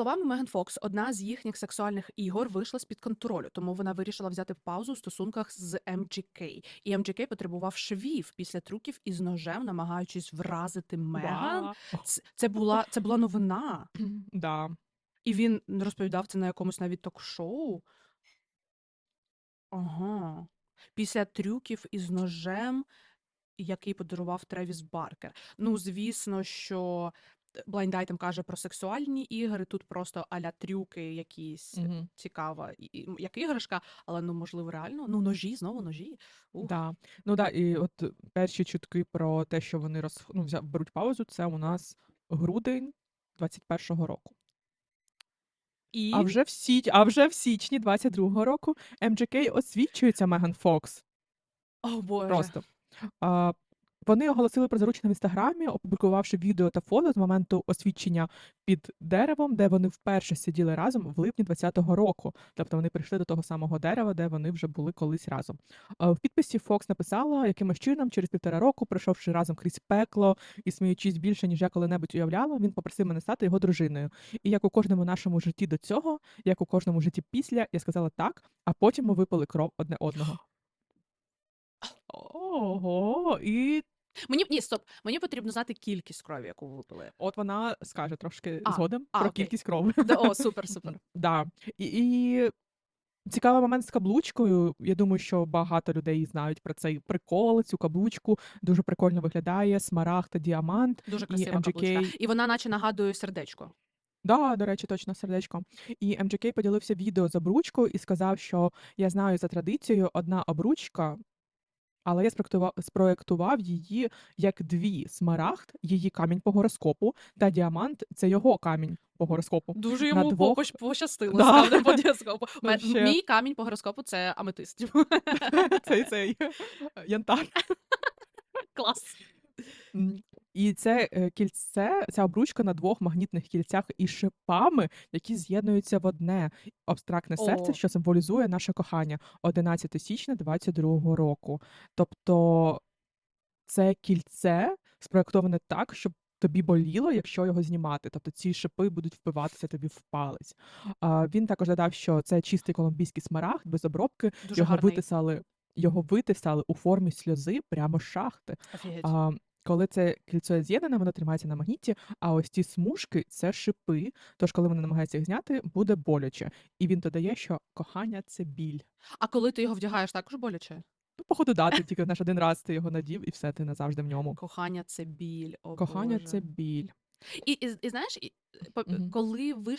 словами Меган Фокс, одна з їхніх сексуальних ігор вийшла з-під контролю, тому вона вирішила взяти паузу у стосунках з MGK. І MGK потребував швів після трюків із ножем, намагаючись вразити Меган. Да. Ц- Це була це була новина, Да. і він розповідав це на якомусь навіть ток-шоу. Ага. Після трюків із ножем, який подарував Тревіс Баркер. Ну, звісно, що Blind Item каже про сексуальні ігри, тут просто аля трюки якісь Мгм. цікава, як іграшка, але ну можливо реально. Ну, ножі, знову ножі. Ух. Да. Ну да, і от перші чутки про те, що вони роз... ну, взя- беруть паузу, це у нас грудень 21-го року. І А вже в січ... а вже в січні 22-го року MGK освічується Меган Фокс. о Боже. Просто. А, вони оголосили про заручення в інстаграмі, опублікувавши відео та фото з моменту освідчення під деревом, де вони вперше сиділи разом в липні 20-го року. Тобто вони прийшли до того самого дерева, де вони вже були колись разом. В підписі Фокс написала, якимось чином через півтора року, пройшовши разом крізь пекло і сміючись більше, ніж я коли-небудь уявляла, він попросив мене стати його дружиною. І як у кожному нашому житті до цього, як у кожному житті після, я сказала так, а потім ми випили кров одне одного. Ого, і Мені ні, стоп. Мені потрібно знати кількість крові, яку ви випили. от вона скаже трошки А, згодом а, про окей. кількість крови. Да, О, супер, супер. Да. І, і цікавий момент з каблучкою. Я думаю, що багато людей знають про цей прикол, цю каблучку. Дуже прикольно виглядає, смарагд та діамант. Дуже І красива каблучка. І вона наче нагадує сердечко. Да, до речі, точно сердечко. І MGK поділився відео з обручкою і сказав, що я знаю за традицією одна обручка, але я спроектував, спроектував її як дві смарагд, її камінь по гороскопу, та діамант це його камінь по гороскопу. Дуже На йому двох- пощастило Да. справді по діаскопу. Мен- Ще. Мій камінь по гороскопу це аметист. Цей цей янтар. Клас. М, І це е, кільце, ця обручка на двох магнітних кільцях із шипами, які з'єднуються в одне абстрактне серце, що символізує наше кохання 11 січня 22 року. Тобто це кільце спроектоване так, щоб тобі боліло, якщо його знімати. Тобто ці шипи будуть впиватися тобі в палець. А, він також додав, що це чистий колумбійський смарагд без обробки. Дуже його гарний. витисали, його витисали у формі сльози прямо з шахти. Офігеть. А, коли це кільце з'єднане, воно тримається на магніті, а ось ці смужки це шипи. Тож, коли вони намагаються їх зняти, буде боляче. І він додає, що кохання це біль. А коли ти його вдягаєш, також боляче? Ну, походу, дати тільки наш один раз ти його надів, і все, ти назавжди в ньому. Кохання це біль. О, Кохання Боже. це біль. І, і, і знаєш, і, по- Мгм. коли вийшла